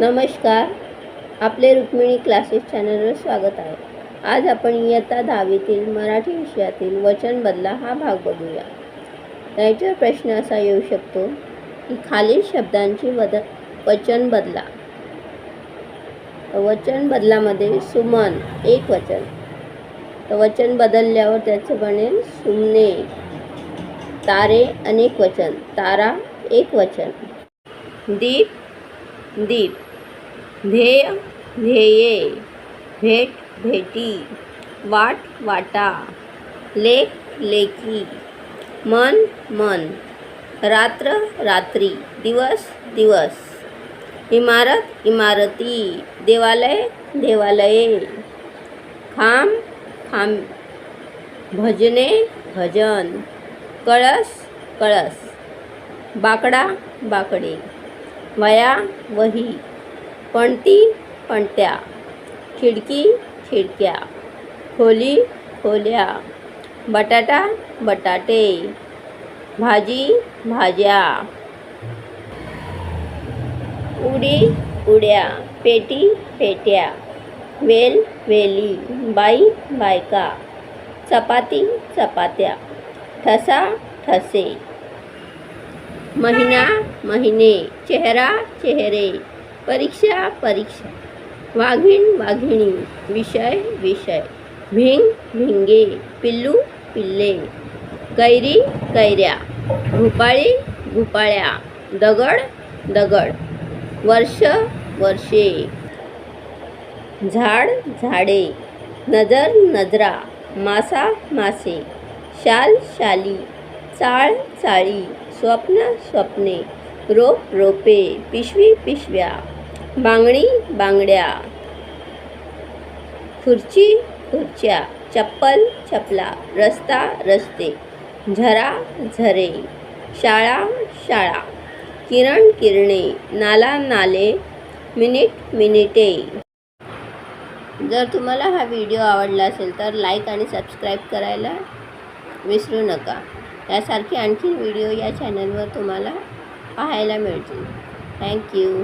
नमस्कार. आपले रुक्मिणी क्लासेस चॅनलवर स्वागत आहे. आज आपण इयत्ता दहावीतील मराठी विषयातील वचन बदला हा भाग बघूया. त्याच्यावर प्रश्न असा येऊ शकतो की खालील शब्दांची वद वचन बदला. वचन बदलामध्ये सुमन एक वचन. तर वचन बदलल्यावर त्याचं बनेल सुमने. तारे अनेक वचन. तारा एक वचन. दीप दीप. ध्येय ध्येये भेट भेटी वाट वाटा लेख लेखी मन मन रात्र रात्री दिवस दिवस इमारत इमारती देवालय देवालये खांब खांब भजने भजन कळस कळस बाकडा बाकडे वया वही पणती पणत्या. खिडकी खिडक्या. खोली खोल्या. बटाटा बटाटे. भाजी भाज्या. उडी उड्या. पेटी पेट्या. वेल वेली. बाई बायका. चपाती चपात्या. ठसा ठसे. महिना महिने. चेहरा चेहरे. परीक्षा परीक्षा. वाघीण वाघिणी. विषय विषय. भिंग भिंगे. पिल्लू पिल्ले. कैरी कैऱ्या. भूपाळी भुपाळ्या दगड दगड. वर्ष वर्षे. झाड झाडे. नजर नजरा. मासा मासे. शाल शाली. चाळ चाळी. स्वप्न स्वप्ने. रोप रोपे. पिशवी पिशव्या. बांगडी बांगड्या. खुर्ची खुर्च्या. चप्पल चपला. रस्ता रस्ते. झरा झरे. शाळा शाळा. किरण किरणे. नाला नाले. मिनिट मिनिटे. जर तुम्हाला हा व्हिडिओ आवडला असेल तर लाईक आणि सबस्क्राईब करायला विसरू नका. यासारखे आणखी व्हिडिओ या चॅनलवर तुम्हाला पाहायला मिळतील. थँक्यू